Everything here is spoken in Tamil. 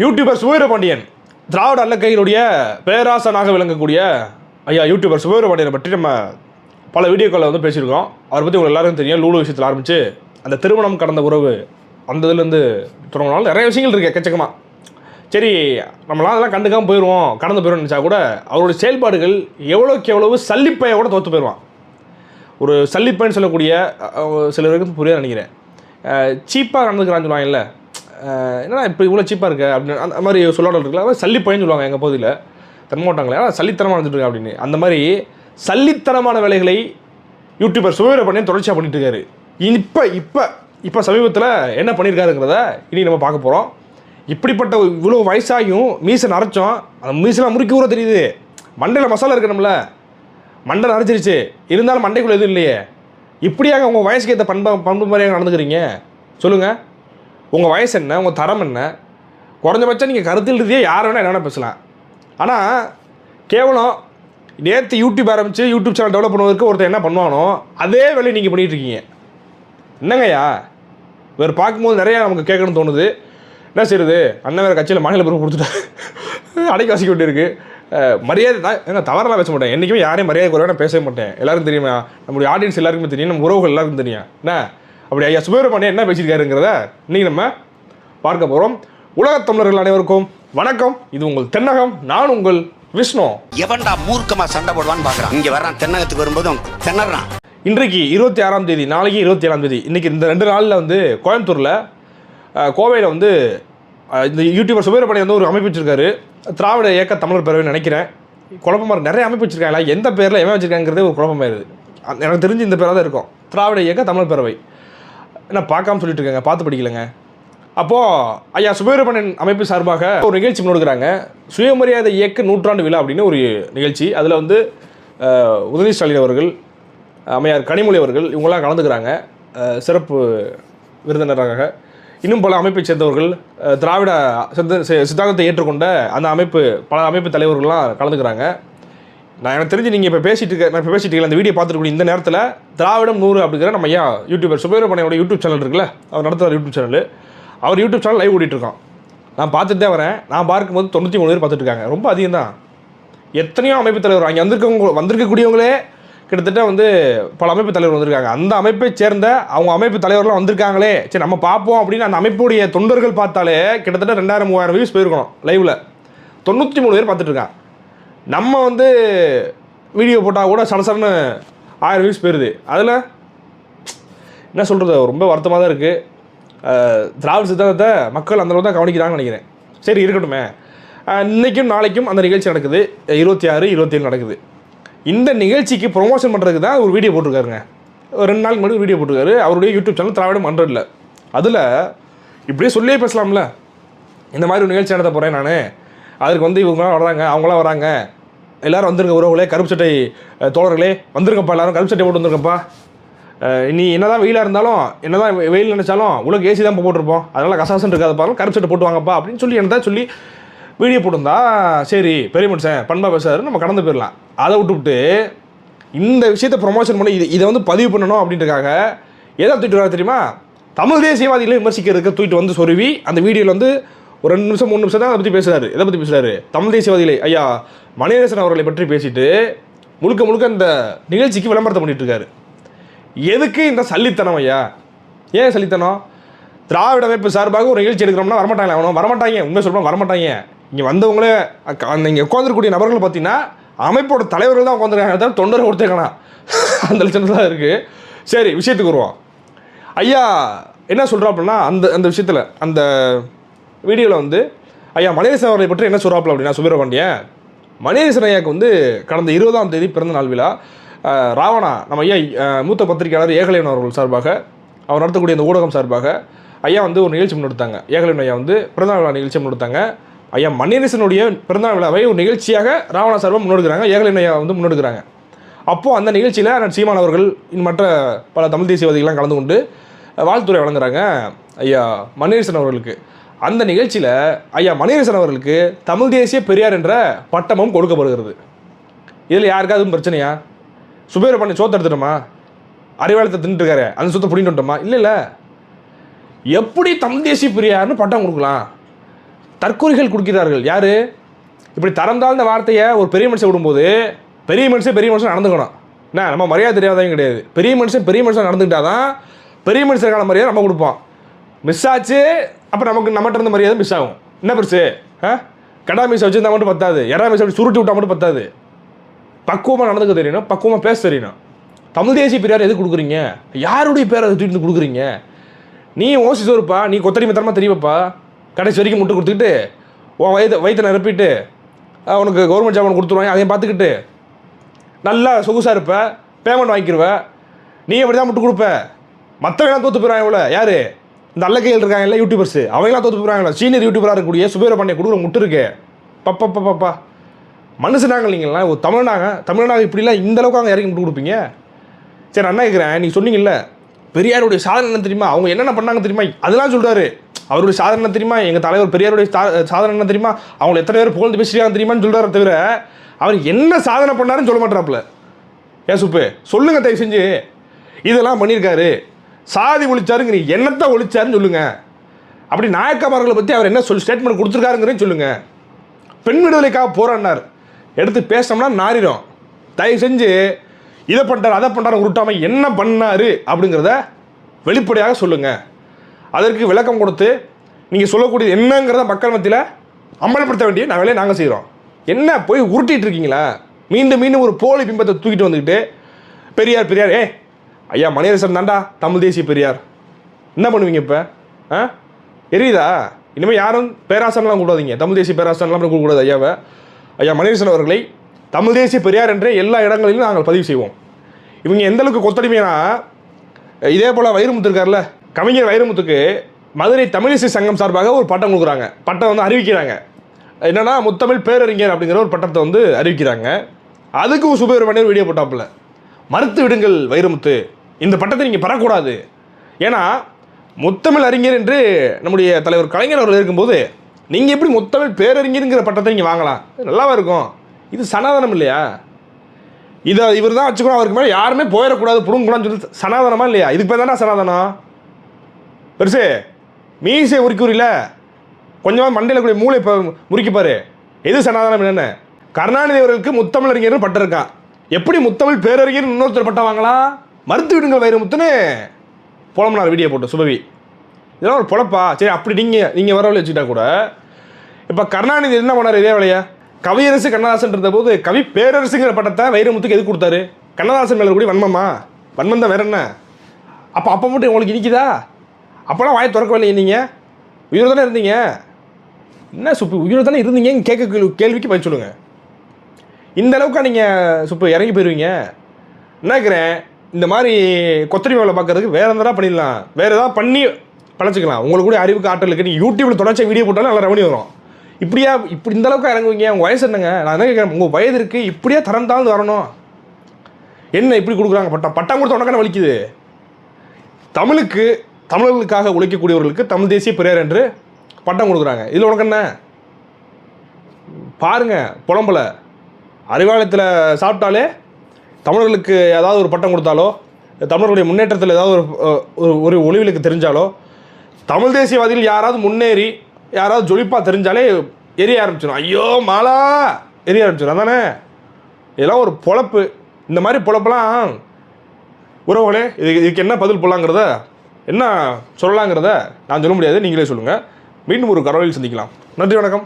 யூடியூபர் சுவீரபாண்டியன். திராவிட அல்லக்கையினுடைய பேராசனாக விளங்கக்கூடிய ஐயா யூடியூபர் சுவீரபாண்டியனை பற்றி நம்ம பல வீடியோக்களில் வந்து பேசியிருக்கோம். அவரை பற்றி உங்களுக்கு எல்லாருக்கும் தெரியும். லூலு விஷயத்தில் ஆரம்பித்து அந்த திருமணம் கடந்த உறவு அந்த இதுலேருந்து தொடங்கினாலும் நிறைய விஷயங்கள் இருக்குது எக்கச்சக்கமாக சரி நம்மளாம் அதெல்லாம் கண்டுக்காமல் போயிடுவோம் கடந்து போயிடும்னு நினச்சா கூட அவருடைய செயல்பாடுகள் எவ்வளோக்கு எவ்வளவு சல்லிப்பையை கூட தோற்று போயிடுவான். ஒரு சல்லிப்பைன்னு சொல்லக்கூடிய சிலருக்கு புரியாது நினைக்கிறேன். சீப்பாக நடந்துக்கிறான்னு சொல்லுவாங்கல்ல என்னடா இப்போ இவ்வளோ சீப்பாக இருக்க? அப்படின்னு அந்த மாதிரி சொல்லாடல் இருக்குல்ல அதாவது சல்லிப்பைன்னு சொல்லுவாங்க எங்கள் பகுதியில். தரமாட்டாங்களே ஆனால் சல்லித்தனமாக நடந்துட்டு அப்படின்னு. அந்த மாதிரி சல்லித்தனமான வேலைகளை யூடியூபர் சுவீர பண்ணி தொடர்ச்சியாக பண்ணிட்டு இருக்காரு. இப்போ இப்போ இப்போ சமீபத்தில் என்ன பண்ணியிருக்காருங்கிறத இனி நம்ம பார்க்க போகிறோம் இப்படிப்பட்ட இவ்வளோ வயசாகியும் மீசை நரைச்சோம். அந்த மீசெலாம் முறுக்கி ஊற தெரியுது. மண்டையில் மசாலா இருக்கணும்ல. மண்டை நரைச்சிருச்சு. இருந்தாலும் மண்டைக்குள்ளே எதுவும் இல்லையே. இப்படியாக உங்கள் வயசுக்கு ஏற்ற பண்பு பண்பு மாதிரியாக நடந்துக்கிறீங்க. சொல்லுங்கள் உங்கள் வயசு என்ன? உங்கள் தரம் என்ன? குறைஞ்சபட்சம் நீங்கள் கருத்தில் ரீதியாக யார் வேணால் என்ன பேசலாம். ஆனால் கேவலம் நேற்று யூடியூப் ஆரம்பித்து யூடியூப் சேனல் டெவலப் பண்ணுவதற்கு ஒருத்தர் என்ன பண்ணுவானோ அதே வேலையை நீங்கள் பண்ணிகிட்டு இருக்கீங்க. என்னங்கய்யா? வேறு பார்க்கும்போது நிறையா நமக்கு கேட்கணும்னு தோணுது. என்ன செய்யுது அண்ணன் வேறு கட்சியில் மாநில பொறுப்பு கொடுத்துட்டாரு. அடைக்க வாசிக்க வேண்டியிருக்கு. மரியாதை தான் ஏன்னா தவறெல்லாம் பேச மாட்டேன். என்றைக்குமே யாரையும் மரியாதை குறைவாக நான் பேசவே மாட்டேன். எல்லாருக்கும் தெரியுமா? நம்மளுடைய ஆடியன்ஸ் எல்லாருக்குமே தெரியும். நம்ம உறவுகள் எல்லாருக்கும் தெரியும். என்ன? அப்படி ஐயா சுப்பிரமணியன் என்ன பேசியிருக்காருங்கிறத இன்னைக்கு நம்ம பார்க்க போகிறோம் உலகத் தமிழர்கள் அனைவருக்கும் வணக்கம். இது உங்கள் தென்னகம் நான் உங்கள் விஷ்ணு. எவன்டா மூர்க்கமா சண்டை போடுவான்னு பாக்குறான். இங்க வர்றான் தென்னகத்துக்கு வரும்போதும் திணறான். இன்றைக்கு இருபத்தி ஆறாம் தேதி நாளைக்கு இருபத்தி ஏழாம் தேதி. இன்றைக்கி இந்த ரெண்டு நாளில் வந்து கோயம்புத்தூரில் கோவையில் வந்து இந்த யூடியூபர் சுப்பிரமணியம் வந்து ஒரு அமைப்பு வச்சிருக்காரு. திராவிட இயக்க தமிழர் பேரவை நினைக்கிறேன். குழப்பமாக. நிறைய அமைப்பு வச்சிருக்காங்களா எந்த பேரில் எவன் வச்சிருக்காங்கிறதே ஒரு அந்த- எனக்கு தெரிஞ்சு இந்த பேராக தான் இருக்கும். திராவிட இயக்க தமிழர் பேரவை. என்ன பார்க்காம சொல்லிட்டு இருக்காங்க பார்த்து படிக்கலங்க. அப்போது ஐயா சுப்பிரமணியன் அமைப்பு சார்பாக ஒரு நிகழ்ச்சி முன்னெடுக்கிறாங்க. சுயமரியாதை இயக்க நூற்றாண்டு விழா அப்படின்னு ஒரு நிகழ்ச்சி. அதில் வந்து உதவி ஸ்டாலின் அவர்கள் அம்மையார் கனிமொழி அவர்கள் இவங்களாம் கலந்துக்கிறாங்க. சிறப்பு விருந்தினராக. இன்னும் பல அமைப்பை சேர்ந்தவர்கள் திராவிட சித்த சித்தாந்தத்தை ஏற்றுக்கொண்ட அந்த அமைப்பு பல அமைப்பு தலைவர்கள்லாம் கலந்துக்கிறாங்க. நான் எனக்கு தெரிஞ்சு நீங்கள் இப்போ பேசிட்டு இருக்க நான் இப்போ பேசிட்டு இருக்க அந்த வீடியோ பார்த்துருக்கூடிய இந்த நேரத்தில் திராவிடம் நூறு அப்படிங்கிற நம்ம ஐயா யூடியூபர் சுப்பிரமணியோட யூடியூப் சேனல் இருக்குல்ல அவர் நடத்துகிற யூடியூப் சேனல் அவர் யூடியூப் சேனல் லைவ் ஓடிட்டுருக்கான் நான் பார்த்துட்டு தான் வரேன். நான் பார்க்கும்போது தொண்ணூற்றி மூணு பேர் பார்த்துட்டு இருக்காங்க. ரொம்ப அதிகம் தான். எத்தனையோ அமைப்பு தலைவர் அங்கே வந்திருக்கவங்க வந்திருக்கக்கூடியவங்களே கிட்டத்தட்ட வந்து பல அமைப்பு தலைவர் வந்திருக்காங்க. அந்த அமைப்பை சேர்ந்த அவங்க அமைப்பு தலைவர்லாம் வந்திருக்காங்களே. சரி நம்ம பார்ப்போம் அப்படின்னு அந்த அமைப்புடைய தொண்டர்கள் பார்த்தாலே கிட்டத்தட்ட ரெண்டாயிரம் மூவாயிரம் வியூஸ் போயிருக்கணும் லைவில் தொண்ணூற்றி மூணு பேர் பார்த்துட்டு இருக்கான் நம்ம வந்து வீடியோ போட்டால் கூட சடசடன்னு ஆயிரம் வியூஸ் போயிடுது அதில் என்ன சொல்கிறது ரொம்ப வருத்தமாக தான் இருக்குது திராவிட சித்தாந்தத்தை மக்கள் அந்தளவு தான் கவனிக்கிறாங்கன்னு நினைக்கிறேன். சரி இருக்கட்டுமே. இன்றைக்கும் நாளைக்கும் அந்த நிகழ்ச்சி நடக்குது. இருபத்தி ஆறு இருபத்தேழு நடக்குது. இந்த நிகழ்ச்சிக்கு ப்ரொமோஷன் பண்ணுறதுக்கு தான் ஒரு வீடியோ போட்டிருக்காருங்க. ஒரு ரெண்டு நாளுக்கு முன்னாடி வீடியோ போட்டிருக்காரு. அவருடைய யூடியூப் சேனல் திராவிடம் ஹண்ட்ரட்ல அதில் இப்படியே சொல்லியே பேசலாம்ல. இந்த மாதிரி ஒரு நிகழ்ச்சி நடத்த போகிறேன் நான். அதுக்கு வந்து இவங்களாம் வராங்க அவங்களாம் வராங்க எல்லோரும் வந்துருங்க உறவுகளே கருப்பு சட்டை தோழர்களே வந்துருங்கப்பா எல்லாரும் கருப்பு சட்டை போட்டு வந்துருங்கப்பா நீ என்ன என்னதான் வெயிலாக இருந்தாலும் என்னதான் தான் வெயில் நினைச்சாலும் உலக ஏசி தான் போட்டிருப்போம். அதனால் கசாசன் இருக்காத பாருங்க கருப்பு சட்டை போட்டு வாங்கப்பா அப்படின்னு சொல்லி என்ன சொல்லி வீடியோ போட்டிருந்தா சரி பெரிய மனுஷன் பண்பா பேசாரு நம்ம கடந்து போயிடலாம் அதை விட்டுவிட்டு இந்த விஷயத்தை ப்ரொமோஷன் பண்ணி இது இதை வந்து பதிவு பண்ணணும் அப்படின்றக்காக எதை தூக்கிட்டு வர தெரியுமா? தமிழ் தேசியவாதிகளை விமர்சிக்கிறதுக்கு தூக்கிட்டு வந்து சொருவி அந்த வீடியோவில் வந்து ஒரு ரெண்டு நிமிஷம் மூணு நிமிஷம் தான் அதை பற்றி பேசுகிறார் எதை பற்றி பேசுகிறாரு தமிழ் தேசியவாதிகளை. ஐயா மணியரசன் அவர்களை பற்றி பேசிட்டு முழுக்க முழுக்க இந்த நிகழ்ச்சிக்கு விளம்பரத்தை பண்ணிட்டு இருக்காரு. எதுக்கு இந்த சல்லித்தனம் ஐயா? ஏன் சல்லித்தனம்? திராவிட அமைப்பு சார்பாக ஒரு நிகழ்ச்சி எடுக்கிறோம்னா வரமாட்டாங்க அவனும். வரமாட்டாங்க. உண்மை சொல்கிறோம் வரமாட்டாங்க. இங்கே வந்தவங்களே அந்த இங்கே உட்காந்துருக்கூடிய நபர்கள் பார்த்தீங்கன்னா அமைப்போட தலைவர்கள் தான் உட்காந்துருக்காங்க தான் தொண்டர் கொடுத்துருக்கானா அந்த லட்சணத்தில் தான் இருக்குது சரி விஷயத்துக்கு வருவோம். ஐயா என்ன சொல்கிறோம் அப்படின்னா அந்த அந்த விஷயத்தில் அந்த வீடியோவில் வந்து ஐயா மணிரசன் அவர்களை பற்றி என்ன சொல்கிறாப்புல அப்படின்னா சுப்பிரமணியன் மணிரசன் ஐயாவுக்கு வந்து கடந்த இருபதாம் தேதி பிறந்த நாள் விழா. ராவணா நம்ம ஐயா மூத்த பத்திரிகையாளர் ஏகலைவன் அவர்கள் சார்பாக அவர் நடத்தக்கூடிய இந்த ஊடகம் சார்பாக ஐயா வந்து ஒரு நிகழ்ச்சி முன்னெடுத்தாங்க. ஏகலைவன் ஐயா வந்து பிறந்தநாள் விழா நிகழ்ச்சி முன்னெடுத்தாங்க. ஐயா மணிரசனுடைய பிறந்தநாள் விழாவை ஒரு நிகழ்ச்சியாக ராவணா சார்பாக முன்னெடுக்கிறாங்க. ஏகலைவன் ஐயா வந்து முன்னெடுக்கிறாங்க. அப்போது அந்த நிகழ்ச்சியில் அண்ணன் சீமான் அவர்கள் இன்னும் மற்ற பல தமிழ் தேசியவாதிகள்லாம் கலந்து கொண்டு வாழ்த்துறை வழங்குறாங்க ஐயா மணிரசன் அவர்களுக்கு. அந்த நிகழ்ச்சியில் ஐயா மணியரசன் அவர்களுக்கு தமிழ் தேசிய பெரியார் என்ற பட்டமும் கொடுக்கப்படுகிறது. இதில் யாருக்காவது பிரச்சனையா? சுபேரப்பண்ணி சோத்த எடுத்துட்டோமா? அறிவாளத்தை தின்னுட்டு இருக்காரு அந்த சொத்தை பிடிங்கிட்டு வந்துட்டோமா? இல்லை இல்லை. எப்படி தமிழ் தேசிய பெரியார்னு பட்டம் கொடுக்கலாம்? தற்கொலைகள் கொடுக்கிறார்கள். யார்? இப்படி தரம் தாழ்ந்த வார்த்தையை ஒரு பெரிய மனுஷன் விடும்போது பெரிய மனுஷன் பெரிய மனுஷன் நடந்துக்கணும். என்ன? நம்ம மரியாதை தெரியாதவங்க கிடையாது. பெரிய மனுஷன் பெரிய மனுஷன் நடந்துக்கிட்டாதான் பெரிய மனுஷருக்கான மரியாதை நம்ம கொடுப்போம். மிஸ் ஆச்சு அப்போ நமக்கு நம்மகிட்ட இருந்த மரியாதை மிஸ் ஆகும். என்ன பெருசு? ஆ? கடா மீசை வச்சுருந்தா மட்டும் பத்தாது. எறா மீசை அப்படி சுருட்டி விட்டா மட்டும் பத்தாது. பக்குவமாக நடந்துக்க தெரியணும். பக்குவமாக பேச தெரியணும். தமிழ் தேசிய பெரியார் எது கொடுக்குறீங்க? யாருடைய பேரை தூக்கிட்டு கொடுக்குறீங்க? நீ ஓசி சோறுப்பா? நீ கொத்தடிமை தரமா தெரியவப்பா கடைசி வரைக்கும் முட்டை கொடுத்துக்கிட்டு உன் வயதை வயிற்றை நிரப்பிட்டு உனக்கு கவர்மெண்ட் ஜாப் கொடுத்துருவாங்க. அதையும் பார்த்துக்கிட்டு நல்லா சொகுசாக இருப்ப பேமெண்ட் வாங்கிக்கிருவ. நீ எப்படி தான் முட்டு கொடுப்ப மற்றவங்களாம் தோற்று போயிடுவான் இவ்வளோ யார்? இந்த அல்ல கையில் இருக்காங்கல்ல யூடியூபர்ஸ் அவங்களாம் தோற்று போகிறாங்களா சீனியர் யூடியூபராக இருக்கக்கூடிய சுபேர பண்ணி கொடுக்குற முட்டு இருக்கே பப்பா பப்பா மனுஷனாங்க இல்லைங்களா? ஒரு தமிழ்நாங்க தமிழ்நாங்க இப்படிலாம் இந்த அளவுக்கு அவங்க இறக்கி முட்டு கொடுப்பீங்க? சரி நான் கேட்குறேன் நீங்கள் சொன்னீங்கல்ல பெரியாருடைய சாதனை என்ன தெரியுமா? அவங்க என்னென்ன பண்ணாங்க தெரியுமா? அதெல்லாம் சொல்கிறாரு அவருடைய சாதனை தெரியுமா? எங்கள் தலைவர் பெரியாருடைய சா- சாதனை என்ன தெரியுமா? அவங்க எத்தனை பேர் புகழ்ந்து பேசுறாங்க தெரியுமான்னு சொல்றாரு தவிர அவர் என்ன சாதனை பண்ணாருன்னு சொல்ல மாட்டாப்புல ஏன் சுப்பு? சொல்லுங்க தயவு செஞ்சு. இதெல்லாம் பண்ணியிருக்காரு. சாதி ஒழிச்சாருங்க நீ என்னத்தை ஒழிச்சாருன்னு சொல்லுங்க. அப்படி நாயக்கமார்களை பற்றி அவர் என்ன சொல் ஸ்டேட்மெண்ட் கொடுத்துருக்காருங்கிறேன்னு சொல்லுங்க. பெண் விடுதலைக்காக போராடினார். எடுத்து பேசினோம்னா நாரிடும். தயவு செஞ்சு இதை பண்ணுறாரு அதை பண்ணுறாரு உருட்டாமல் என்ன பண்ணாரு அப்படிங்கிறத வெளிப்படையாக சொல்லுங்க. அதற்கு விளக்கம் கொடுத்து நீங்கள் சொல்லக்கூடியது என்னங்கிறத மக்கள் மத்தியில் அமல்படுத்த வேண்டிய நான் வேலையை நாங்கள் செய்கிறோம் என்ன போய் உருட்டிகிட்டு இருக்கீங்களா? மீண்டும் மீண்டும் ஒரு போலி பிம்பத்தை தூக்கிட்டு வந்துக்கிட்டு பெரியார் பெரியார் ஏ ஐயா மணியரசன் தாண்டா தமிழ் தேசிய பெரியார். என்ன பண்ணுவீங்க இப்போ? ஆ? எரியுதா? இனிமேல் யாரும் பேராசன்லாம் கூடாதீங்க. தமிழ் தேசிய பேராசன்லாம் கூடாது ஐயாவை. ஐயா மணியரசன் அவர்களை தமிழ் தேசிய பெரியார் என்றே எல்லா இடங்களிலும் நாங்கள் பதிவு செய்வோம். இவங்க எந்த அளவுக்கு கொத்தடிமைனா இதே போல் வைரமுத்து இருக்கார்ல கவிஞர் வைரமுத்துக்கு மதுரை தமிழிசை சங்கம் சார்பாக ஒரு பட்டம் கொடுக்குறாங்க. பட்டம் வந்து அறிவிக்கிறாங்க. என்னன்னா முத்தமிழ் பேரறிஞர் அப்படிங்கிற ஒரு பட்டத்தை வந்து அறிவிக்கிறாங்க. அதுக்கு சுப்பிரமணியர் வீடியோ போட்டாப்புல. மறுத்து விடுங்கள் வைரமுத்து. இந்த பட்டத்தை நீங்கள் பெறக்கூடாது. ஏன்னா முத்தமிழ் அறிஞர் என்று நம்முடைய தலைவர் கலைஞர் அவர்கள் இருக்கும்போது நீங்கள் எப்படி முத்தமிழ் பேரறிஞருங்கிற பட்டத்தை நீங்கள் வாங்கலாம்? நல்லாவா இருக்கும்? இது சனாதனம் இல்லையா? இதை இவர் தான் வச்சுக்கணும். அவருக்கு மேலே யாருமே போயிடக்கூடாது புடுங்கக்கூடாதுன்னு சொல்லி சனாதனமா இல்லையா? இதுக்கு பேர் தானே சனாதனம்? பெருசு மீசை உரிக்கூறில கொஞ்சமாக மண்டையில் கூடிய மூளை இப்போ முறிக்கிப்பாரு எது சனாதனம் என்னென்ன? கருணாநிதி அவர்களுக்கு முத்தமிழறிஞர்னு பட்டம் இருக்கான் எப்படி முத்தமிழ் பேரறிஞர் இன்னொருத்தர் பட்டம் வாங்கலாம்? மறுத்து விடுங்க வைரமுத்துன்னு புலம்புனார் வீடியோ போட்டு சுபவி. இதெல்லாம் ஒரு பொழப்பா? சரி அப்படி நீங்கள் நீங்கள் வரவழி வச்சுக்கிட்டா கூட. இப்போ கருணாநிதி என்ன பண்ணார் இதே வேலையா? கவியரசு கண்ணதாசன் இருந்தபோது கவி பேரரசுங்கிற பட்டத்தை வைரமுத்துக்கு எது கொடுத்தாரு? கண்ணதாசன் மேலே கூட வன்மமா? வன்மம் தான் வேற என்ன? அப்போ அப்போ மட்டும் உங்களுக்கு இனிக்குதா? அப்போலாம் வாயை திறக்கவில்லை நீங்கள் உயிரோடு தானே இருந்தீங்க? என்ன சுப்பு உயிரோடு தானே இருந்தீங்கன்னு கேட்க கேள்வி- கேள்விக்கு பதில் சொல்லுங்க. இந்த அளவுக்கா நீங்கள் சுப்பு இறங்கி போயிடுவீங்க நினைக்கிறேன்? இந்த மாதிரி கொத்தடி வேலை பார்க்கறதுக்கு வேற எந்தடா பண்ணிடலாம். வேற ஏதாவது பண்ணி பழச்சிக்கலாம். உங்களுக்கு கூட அறிவுக்கு ஆற்றல் இருக்கு. நீங்கள் யூடியூப்ல தொடர்ச்சி வீடியோ போட்டாலும் நல்லா ரெவன்யூ வரும். இப்படியா இப்படி இந்த அளவுக்கு இறங்குவீங்க? உங்கள் வயசு என்னங்க? நான் என்ன கேட்குறேன் உங்கள் வயது இருக்கு. இப்படியே தரம் தாழ்ந்து வரணும். என்ன இப்படி கொடுக்குறாங்க? பட்டம். பட்டம் கொடுத்த உனக்கான வலிக்குது. தமிழுக்கு தமிழர்களுக்காக உழைக்கக்கூடியவர்களுக்கு தமிழ் தேசிய பெரியார் என்று பட்டம் கொடுக்குறாங்க. இதில் உனக்கு என்ன? பாருங்க புலம்பல. அறிவாலயத்தில் சாப்பிட்டாலே தமிழர்களுக்கு ஏதாவது ஒரு பட்டம் கொடுத்தாலோ தமிழர்களுடைய முன்னேற்றத்தில் ஏதாவது ஒரு ஒரு ஒளிவிலுக்கு தெரிஞ்சாலோ தமிழ் தேசியவாதிகள் யாராவது முன்னேறி யாராவது ஜொலிப்பாக தெரிஞ்சாலே எரிய ஆரம்பிச்சிடும் ஐயோ மாலா! எரிய ஆரம்பிச்சிடும் அதானே? இதெல்லாம் ஒரு பொழப்பு. இந்த மாதிரி பொழப்பெல்லாம் உறவுகளே இது இதுக்கு என்ன பதில் போடலாங்கிறத என்ன சொல்லலாங்கிறத நான் சொல்ல முடியாது. நீங்களே சொல்லுங்கள் மீண்டும் ஒரு கரவையில் சந்திக்கலாம். நன்றி வணக்கம்.